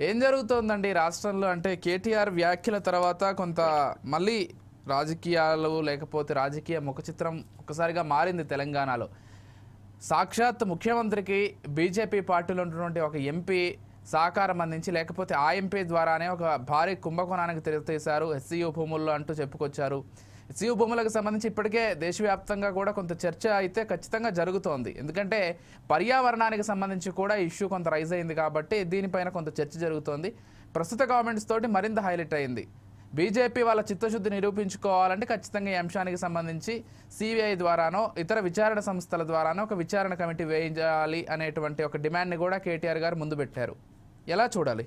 ఏం జరుగుతోందండి రాష్ట్రంలో? అంటే కేటీఆర్ వ్యాఖ్యల తర్వాత కొంత మళ్ళీ రాజకీయాలు లేకపోతే రాజకీయ ముఖ చిత్రం ఒకసారిగా మారింది తెలంగాణలో. సాక్షాత్ ముఖ్యమంత్రికి బీజేపీ పార్టీలో ఉన్నటువంటి ఒక ఎంపీ సహకారం అందించి లేకపోతే ఆ ఎంపీ ద్వారానే ఒక భారీ కుంభకోణానికి తెరతీశారు. ఎస్సీ భూముల్లో అంటూ చెప్పుకొచ్చారు. ఎస్సీయూ భూములకు సంబంధించి ఇప్పటికే దేశవ్యాప్తంగా కూడా కొంత చర్చ అయితే ఖచ్చితంగా జరుగుతోంది. ఎందుకంటే పర్యావరణానికి సంబంధించి కూడా ఇష్యూ కొంత రైజ్ అయింది కాబట్టి దీనిపైన కొంత చర్చ జరుగుతోంది. ప్రస్తుత గవర్నమెంట్స్ తోటి మరింత హైలైట్ అయింది. బీజేపీ వాళ్ళ చిత్తశుద్ధి నిరూపించుకోవాలంటే ఖచ్చితంగా ఈ అంశానికి సంబంధించి సిబిఐ ద్వారానో ఇతర విచారణ సంస్థల ద్వారానో ఒక విచారణ కమిటీ వేయించాలి అనేటువంటి ఒక డిమాండ్ని కూడా కేటీఆర్ గారు ముందు పెట్టారు. ఎలా చూడాలి?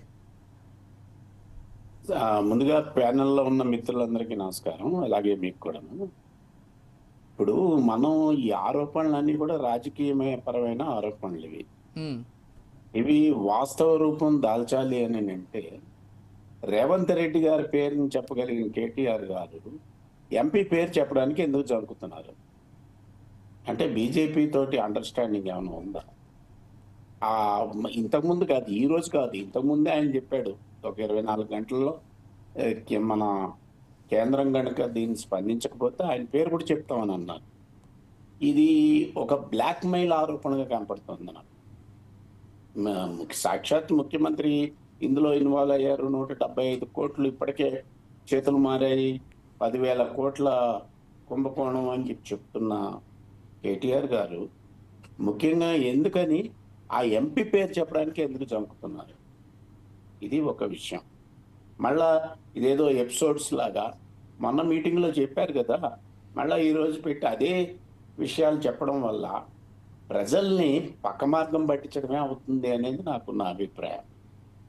ముందుగా ప్యానెల్లో ఉన్న మిత్రులందరికీ నమస్కారం. అలాగే మీకు కూడాను. ఇప్పుడు మనం ఈ ఆరోపణలన్నీ కూడా రాజకీయమే పరమైన ఆరోపణలు ఇవి ఇవి వాస్తవ రూపం దాల్చాలి అని అంటే రేవంత్ రెడ్డి గారి పేరుని చెప్పగలిగిన కేటీఆర్ గారు ఎంపీ పేరు చెప్పడానికి ఎందుకు జరుపుతున్నారు అంటే బీజేపీ తోటి అండర్స్టాండింగ్ ఏమైనా ఉందా? ఇంతకుముందు కాదు ఈ రోజు కాదు ఇంతకుముందే ఆయన చెప్పాడు ఒక ఇరవై నాలుగు గంటల్లో మన కేంద్రం కనుక దీన్ని స్పందించకపోతే ఆయన పేరు కూడా చెప్తామని అన్నారు. ఇది ఒక బ్లాక్ మెయిల్ ఆరోపణగా కనపడుతుంది నాకు సాక్షాత్ ముఖ్యమంత్రి ఇందులో ఇన్వాల్వ్ అయ్యారు. నూట డెబ్బై ఐదు కోట్లు ఇప్పటికే చేతులు మారాయి. పదివేల కోట్ల కుంభకోణం అని చెప్పి చెప్తున్న కేటీఆర్ గారు ముఖ్యంగా ఎందుకని ఆ ఎంపీ పేరు చెప్పడానికి ఎందుకు చంపుతున్నారు? ఇది ఒక విషయం. మళ్ళా ఇదేదో ఎపిసోడ్స్ లాగా మొన్న మీటింగ్లో చెప్పారు కదా మళ్ళా ఈ రోజు పెట్టి అదే విషయాలు చెప్పడం వల్ల ప్రజల్ని పక్క మార్గం పట్టించడమే అవుతుంది అనేది నాకున్న అభిప్రాయం.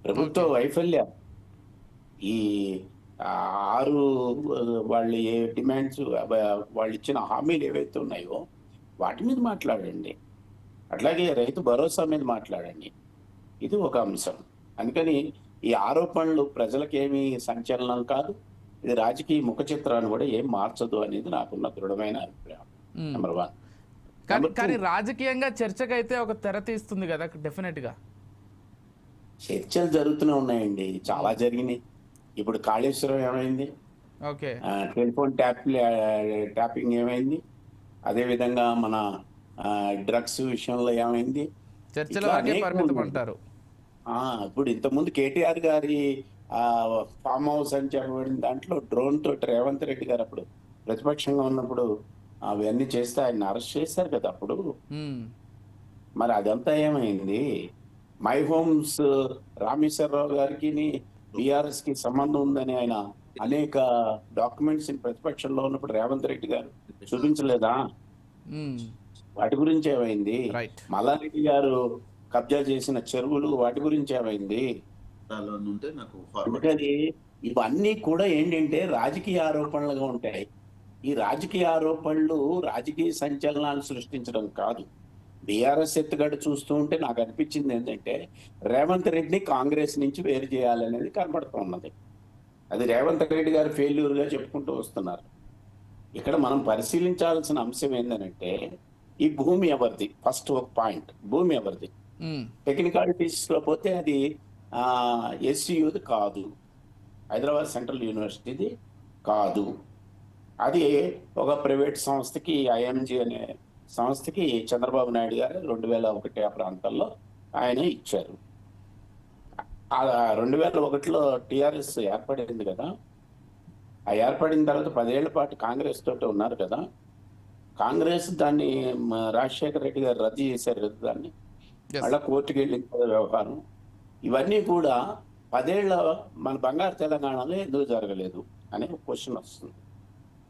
ప్రభుత్వ వైఫల్యం. ఈ ఆరు వాళ్ళ ఏ డిమాండ్స్ వాళ్ళు ఇచ్చిన హామీలు ఏవైతే ఉన్నాయో వాటి మీద మాట్లాడండి. అట్లాగే రైతు భరోసా మీద మాట్లాడండి. ఇది ఒక అంశం. అందుకని ఈ ఆరోపణలు ప్రజలకేమీ సంచలనం కాదు. ఇది రాజకీయ ముఖ చిత్రాన్ని కూడా ఏం మార్చదు అనేది నాకున్న దృఢమైన అభిప్రాయం. నెంబర్ వన్ కానీ. కానీ రాజకీయంగా చర్చకైతే ఒక తెర తీస్తుంది కదా డెఫినెట్గా. చర్చలు జరుగుతూనే ఉన్నాయండి. చాలా జరిగినాయి. ఇప్పుడు కాళేశ్వరం ఏమైంది? ఓకే. టెలిఫోన్ ట్యాప్ ట్యాపింగ్ ఏమైంది? అదే విధంగా మన డ్రగ్స్ విషయంలో ఏమైంది? చర్చల. అంటారు. ఇప్పుడు ఇంతకుముందు కేటీఆర్ గారి ఆ ఫామ్ హౌస్ అని చెప్పబడిన దాంట్లో డ్రోన్ తోటి రేవంత్ రెడ్డి గారు అప్పుడు ప్రతిపక్షంగా ఉన్నప్పుడు అవన్నీ చేస్తే ఆయన అరెస్ట్ చేశారు కదా అప్పుడు. మరి అదంతా ఏమైంది? మై హోమ్స్ రామేశ్వరరావు గారికి బీఆర్ఎస్కి సంబంధం ఉందని ఆయన అనేక డాక్యుమెంట్స్ ప్రతిపక్షంలో ఉన్నప్పుడు రేవంత్ రెడ్డి గారు చూపించలేదా? వాటి గురించి ఏమైంది? మల్లారెడ్డి గారు కబ్జా చేసిన చెరువులు వాటి గురించి ఏమైంది? ఉంటే నాకు అందుకని ఇవన్నీ కూడా ఏంటంటే రాజకీయ ఆరోపణలుగా ఉంటాయి. ఈ రాజకీయ ఆరోపణలు రాజకీయ సంచలనాలు సృష్టించడం కాదు. బీఆర్ఎస్ ఎత్తుగడ చూస్తూ ఉంటే నాకు అనిపించింది ఏంటంటే రేవంత్ రెడ్డిని కాంగ్రెస్ నుంచి వేరు చేయాలనేది కనబడుతున్నది అది రేవంత్ రెడ్డి గారు failure గా చెప్పుకుంటూ వస్తున్నారు. ఇక్కడ మనం పరిశీలించాల్సిన అంశం ఏంటంటే ఈ భూమి ఎవరిది? ఫస్ట్ ఒక పాయింట్ భూమి ఎవరిది? Hmm. టెక్నికాలిటీస్లో పోతే అది ఎస్సీయూది కాదు. హైదరాబాద్ సెంట్రల్ యూనివర్సిటీది కాదు. అది ఒక ప్రైవేట్ సంస్థకి ఐఎంజి అనే సంస్థకి చంద్రబాబు నాయుడు గారు రెండు వేల ఒకటి ఆ ప్రాంతాల్లో ఆయన ఇచ్చారు. రెండు వేల ఒకటిలో టిఆర్ఎస్ ఏర్పడింది కదా. ఆ ఏర్పడిన తర్వాత పదేళ్ళ పాటు కాంగ్రెస్ తోటి ఉన్నారు కదా. కాంగ్రెస్ దాన్ని రాజశేఖర రెడ్డి గారు రద్దు చేశారు కదా దాన్ని. మళ్ళా కోర్టుకి వెళ్ళిన వ్యవహారం. ఇవన్నీ కూడా పదేళ్ళ మన బంగారు తెలంగాణలో ఎందుకు జరగలేదు అనే ఒక క్వశ్చన్ వస్తుంది.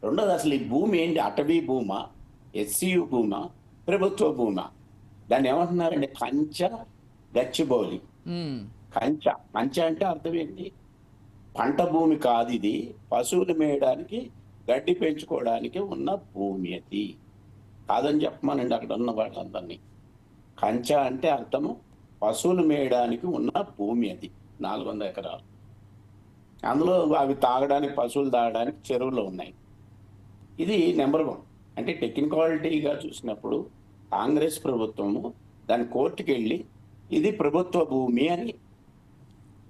రెండోది అసలు ఈ భూమి ఏంటి? అటవీ భూమా? ఎస్సీయు భూమా? ప్రభుత్వ భూమా? దాన్ని ఏమంటున్నారండి కంచ గచ్చిబౌలి ఉమ్, కంచ. కంచ అంటే అర్థం ఏంటి? పంట భూమి కాదు ఇది. పశువులు మేయడానికి గడ్డి పెంచుకోవడానికి ఉన్న భూమి అది. కాదని చెప్పమనండి అక్కడ ఉన్న వాళ్ళందరినీ. కంచ అంటే అర్థము పశువులు మేయడానికి ఉన్న భూమి అది నాలుగు వందల ఎకరాలు. అందులో అవి తాగడానికి పశువులు తాగడానికి చెరువులు ఉన్నాయి. ఇది నెంబర్ వన్. అంటే టెక్నికాలిటీగా చూసినప్పుడు కాంగ్రెస్ ప్రభుత్వము దాని కోర్టుకి వెళ్ళి ఇది ప్రభుత్వ భూమి అని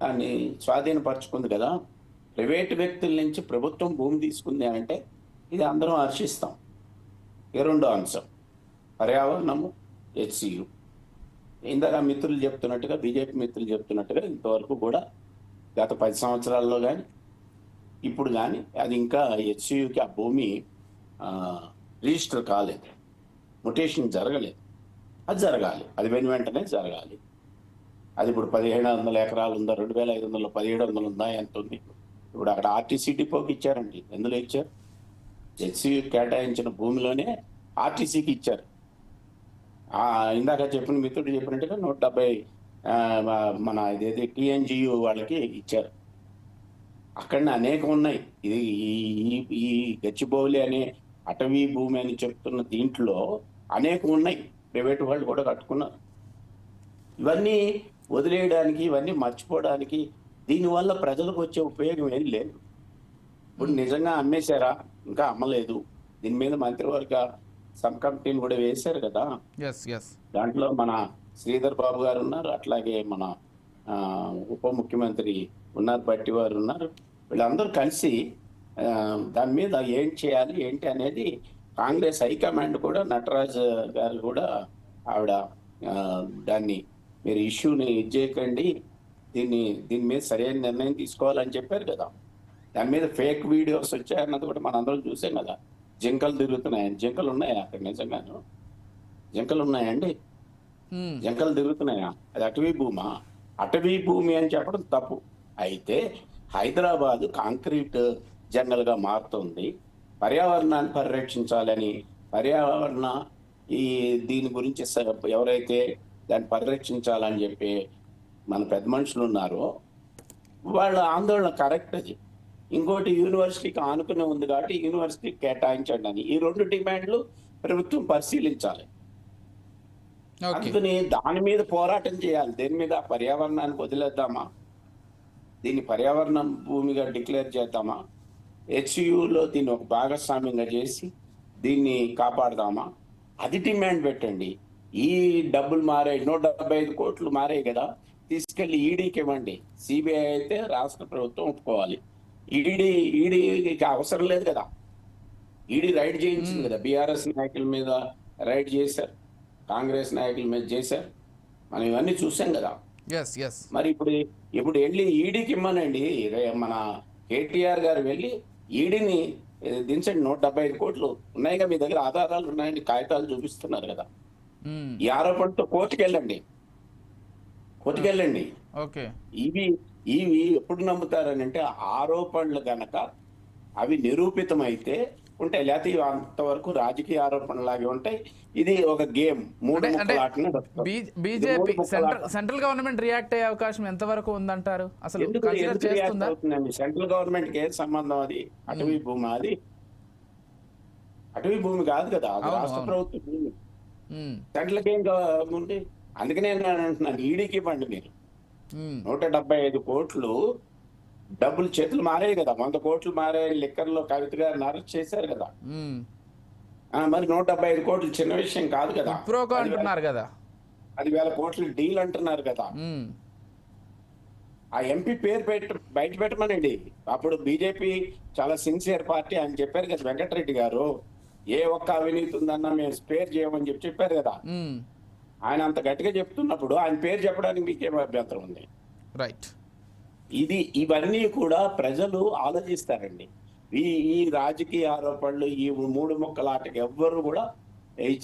దాన్ని స్వాధీనపరచుకుంది కదా. ప్రైవేట్ వ్యక్తుల నుంచి ప్రభుత్వం భూమి తీసుకుంది అంటే ఇది అందరం హర్షిస్తాం. ఈ రెండో అంశం. పర్యావరణము హెచ్సియు ఇందాక మిత్రులు చెప్తున్నట్టుగా బీజేపీ మిత్రులు చెప్తున్నట్టుగా ఇంతవరకు కూడా గత పది సంవత్సరాల్లో కానీ ఇప్పుడు కానీ అది ఇంకా హెచ్సియుకి ఆ భూమి రిజిస్టర్ కాలేదు. ముటేషన్ జరగలేదు. అది జరగాలి. అది వెను వెంటనే జరగాలి. అది ఇప్పుడు పదిహేడు వందల ఎకరాలు ఉందా రెండు వేల ఐదు వందలు పదిహేడు వందలు ఉందా ఎంత ఉంది? ఇప్పుడు అక్కడ ఆర్టీసీ డిపోకి ఇచ్చారండి. ఎందులో ఇచ్చారు? హెచ్సియు కేటాయించిన భూమిలోనే ఆర్టీసీకి ఇచ్చారు. ఇందాక చెప్పిన మిత్రుడు చెప్పినట్టుగా నూట డెబ్బై మన ఇదేది టిఎన్జియు వాళ్ళకి ఇచ్చారు. అక్కడనే అనేకం ఉన్నాయి. ఇది ఈ ఈ- ఈ గచ్చిబౌలి అనే అటవీ భూమి అని చెప్తున్న దీంట్లో అనేకం ఉన్నాయి. ప్రైవేట్ వాళ్ళు కూడా కట్టుకున్నారు. ఇవన్నీ వదిలేయడానికి ఇవన్నీ మర్చిపోవడానికి దీనివల్ల ప్రజలకు వచ్చే ఉపయోగం ఏం లేదు. ఇప్పుడు నిజంగా అమ్మేశారా? ఇంకా అమ్మలేదు. దీని మీద మంత్రివర్గ సబ్ కమిటీని కూడా వేశారు కదా. దాంట్లో మన శ్రీధర్ బాబు గారు ఉన్నారు అట్లాగే మన ఉప ముఖ్యమంత్రి ఉన్నారు బట్టి వారు ఉన్నారు. వీళ్ళందరూ కలిసి దాని మీద ఏం చేయాలి ఏంటి అనేది కాంగ్రెస్ హైకమాండ్ కూడా నటరాజ్ గారు కూడా ఆవిడ దాన్ని మీరు ఇష్యూని ఇది చేయకండి దీన్ని దీని మీద సరైన నిర్ణయం తీసుకోవాలని చెప్పారు కదా. దాని మీద ఫేక్ వీడియోస్ వచ్చాయన్నది కూడా మనందరం చూసాం కదా. జింకలు తిరుగుతున్నాయని జింకలు ఉన్నాయా అక్కడ నిజంగాను జింకలు ఉన్నాయండి. జంకలు తిరుగుతున్నాయా? అది అటవీ భూమా? అటవీ భూమి అని చెప్పడం తప్పు. అయితే హైదరాబాద్ కాంక్రీట్ జంగల్గా మారుతుంది. పర్యావరణాన్ని పరిరక్షించాలని పర్యావరణ ఈ దీని గురించి ఎవరైతే దాన్ని పరిరక్షించాలని చెప్పి మన పెద్ద మనుషులు ఉన్నారో వాళ్ళ ఆందోళన కరెక్ట్ అది. ఇంకోటి యూనివర్సిటీకి ఆనుకునే ఉంది కాబట్టి యూనివర్సిటీకి కేటాయించండి అని. ఈ రెండు డిమాండ్లు ప్రభుత్వం పరిశీలించాలి. అందుకని దాని మీద పోరాటం చేయాలి. దేని మీద? పర్యావరణానికి వదిలేద్దామా? దీన్ని పర్యావరణం భూమిగా డిక్లేర్ చేద్దామా? హెచ్యులో దీన్ని ఒక భాగస్వామ్యంగా చేసి దీన్ని కాపాడదామా? అది డిమాండ్ పెట్టండి. ఈ డబ్బులు మారాయి. నూట డెబ్బై ఐదు కోట్లు మారాయి కదా. తీసుకెళ్ళి ఈడీకి ఇవ్వండి. సిబిఐ అయితే రాష్ట్ర ప్రభుత్వం ఒప్పుకోవాలి. ఈడీ ఈడీకి అవసరం లేదు కదా. ఈడీ రైడ్ చేయించింది కదా. బీఆర్ఎస్ నాయకుల మీద రైడ్ చేశారు. కాంగ్రెస్ నాయకుల మీద చేశారు. మనం ఇవన్నీ చూసాం కదా. మరి ఇప్పుడు ఇప్పుడు వెళ్ళి ఈడీకి ఇమ్మనండి. మన కేటీఆర్ గారు వెళ్ళి ఈడీని దించండి. నూట డెబ్బై ఐదు కోట్లు ఉన్నాయిగా మీ దగ్గర ఆధారాలు ఉన్నాయండి. కాగితాలు చూపిస్తున్నారు కదా. ఈ ఆరోపణతో కోర్టుకు వెళ్ళండి ఓకే. ఇవి ఇవి ఎప్పుడు నమ్ముతారని అంటే ఆరోపణలు గనక అవి నిరూపితమైతే ఉంటాయి. లేకపోతే అంతవరకు రాజకీయ ఆరోపణలాగే ఉంటాయి. ఇది ఒక గేమ్. మూడు BJP central. Central government react అయ్యే అవకాశం ఎంతవరకు ఉందంటారు? అసలు సెంట్రల్ గవర్నమెంట్కి ఏం సంబంధం అది? అటవీ భూమి అది? అటవీ భూమి కాదు కదా. రాష్ట్ర. ప్రభుత్వ. భూమి ఏం కా- ఉంది అందుకనే నేను అంటున్నాను ఈడీకి ఇవ్వండి మీరు. నూట డెబ్బై ఐదు కోట్లు డబ్బులు చేతులు మారాయి కదా. వంద కోట్లు మారాయి లిక్కర్లో కవిత గారిని అరెస్ట్ చేశారు కదా. మరి నూట డెబ్బై ఐదు కోట్లు చిన్న విషయం కాదు కదా. అంటున్నారు కదా. అది వేల కోట్ల డీల్ అంటున్నారు కదా. ఆ ఎంపీ పేరు పెట్ట బయట పెట్టమనండి. అప్పుడు బీజేపీ చాలా సిన్సియర్ పార్టీ అని చెప్పారు కదా వెంకటరెడ్డి గారు. ఏ ఒక్క అవినీతి ఉందన్నా మేము స్పేర్ చేయమని చెప్పి చెప్పారు కదా. ఆయన అంత గట్టిగా చెప్తున్నప్పుడు ఆయన పేరు చెప్పడానికి మీకేం అభ్యంతరం ఉంది? రైట్ ఇది ఇవన్నీ కూడా ప్రజలు ఆలోచిస్తారండి. ఈ ఈ రాజకీయ ఆరోపణలు ఈ మూడు ముక్కల ఆటకి ఎవ్వరు కూడా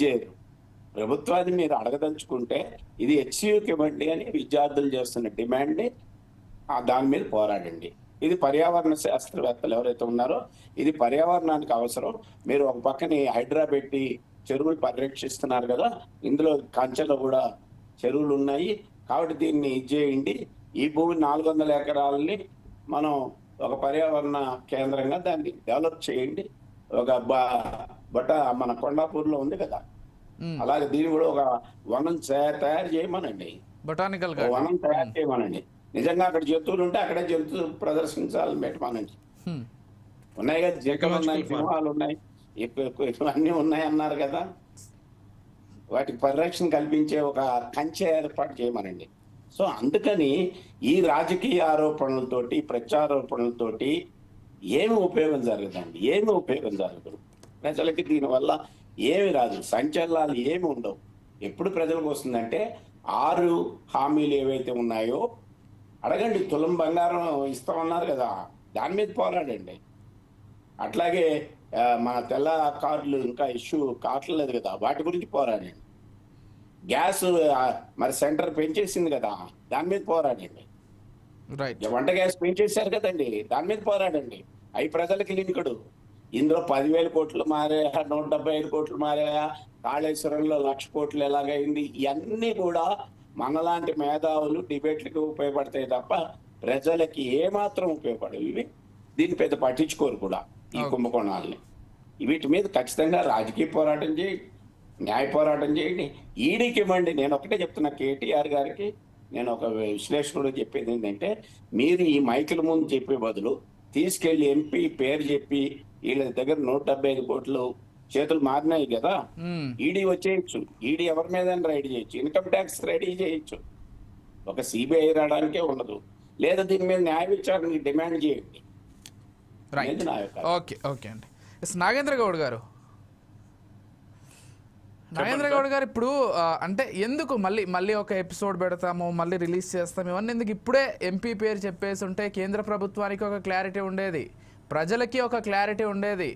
చేయరు. ప్రభుత్వాన్ని మీరు అడగదలుచుకుంటే ఇది హెచ్సియుకి ఇవ్వండి అని విద్యార్థులు చేస్తున్న డిమాండ్ని ఆ దాని మీద పోరాడండి. ఇది పర్యావరణ శాస్త్రవేత్తలు ఎవరైతే ఉన్నారో ఇది పర్యావరణానికి అవసరం. మీరు ఒక పక్కని హైడ్రా పెట్టి చెరువులు పరిరక్షిస్తున్నారు కదా ఇందులో కంచెలో కూడా చెరువులు ఉన్నాయి. కాబట్టి దీన్ని ఇది చేయండి. ఈ భూమి నాలుగు వందల ఎకరాలని మనం ఒక పర్యావరణ కేంద్రంగా దాన్ని డెవలప్ చేయండి. ఒక బట్ట మన కొండాపూర్లో ఉంది కదా. అలాగే దీన్ని కూడా ఒక వనం తయా- తయారు చేయమనండి. బొటానికల్ వనం తయారు చేయమనండి. నిజంగా అక్కడ జంతువులు ఉంటే అక్కడే జంతువులు ప్రదర్శించాలని పెట్టమనండి. ఉన్నాయి కదా జింకలు ఉన్నాయి. సింహాలు ఉన్నాయి. ఎక్కువ ఎక్కువ ఇవన్నీ ఉన్నాయి అన్నారు కదా. వాటికి పరిరక్షణ కల్పించే ఒక కంచె ఏర్పాటు చేయమనండి. సో అందుకని ఈ రాజకీయ ఆరోపణలతోటి ప్రత్యారోపణలతోటి ఏమి ఉపయోగం జరగదండి. ఏమి ఉపయోగం జరగదు. ప్రజలకి దీనివల్ల ఏమి రాదు. సంచలనాలు ఏమి ఉండవు. ఎప్పుడు ప్రజలకు వస్తుందంటే ఆరు హామీలు ఏవైతే ఉన్నాయో అడగండి తులం బంగారం ఇస్తామన్నారు కదా దాని మీద పోరాడండి. అట్లాగే మన తెల్ల కార్లు ఇంకా ఇష్యూ కావట్లేదు కదా వాటి గురించి పోరాడండి. గ్యాస్ మరి సెంటర్ పెంచేసింది కదా దాని మీద పోరాడండి. వంట గ్యాస్ పెంచేశారు కదండి దాని మీద పోరాడండి. అవి ప్రజలకి లింకుడు. ఇందులో పదివేల కోట్లు మారాయా నూట డెబ్బై ఐదు కోట్లు మారాయా కాళేశ్వరంలో లక్ష కోట్లు ఎలాగైంది ఇవన్నీ కూడా మనలాంటి మేధావులు డిబేట్లకు ఉపయోగపడతాయి తప్ప ప్రజలకి ఏమాత్రం ఉపయోగపడవు. ఇవి దీన్ని పెద్ద పట్టించుకోరు కూడా. ఈ. కుంభకోణాలని. వీటి మీద ఖచ్చితంగా రాజకీయ పోరాటం చేయండి న్యాయ పోరాటం చేయండి. ఈడీకి ఇవ్వండి. నేను ఒకటే చెప్తున్నా కేటీఆర్ గారికి. నేను ఒక విశ్లేషకుడు చెప్పేది ఏంటంటే మీరు ఈ మైకుల ముందు చెప్పే బదులు తీసుకెళ్ళి ఎంపీ పేరు చెప్పి వీళ్ళ దగ్గర నూట డెబ్బై ఐదు కోట్లు చేతులు మారినాయి కదా. ఈడీ వచ్చేయచ్చు. ఈడీ ఎవరి మీద రైడ్ చేయొచ్చు. ఇన్కమ్ ట్యాక్స్ రెడీ చేయొచ్చు. ఒక సిబిఐ రావడానికే ఉండదు. లేదా దీని మీద న్యాయ విచారణ డిమాండ్ చేయండి. రైట్ ఓకే ఓకే అండి. ఎస్ నాగేంద్ర గౌడ్ గారు. నాగేంద్ర గౌడ్ గారు ఇప్పుడు అంటే ఎందుకు మళ్ళీ మళ్ళీ ఒక ఎపిసోడ్ పెడతాము మళ్ళీ రిలీజ్ చేస్తాము ఇవన్నీ ఎందుకు ఇప్పుడే ఎంపీ పేరు చెప్పేసి ఉంటే కేంద్ర ప్రభుత్వానికి ఒక క్లారిటీ ఉండేది. ప్రజలకి ఒక క్లారిటీ ఉండేది.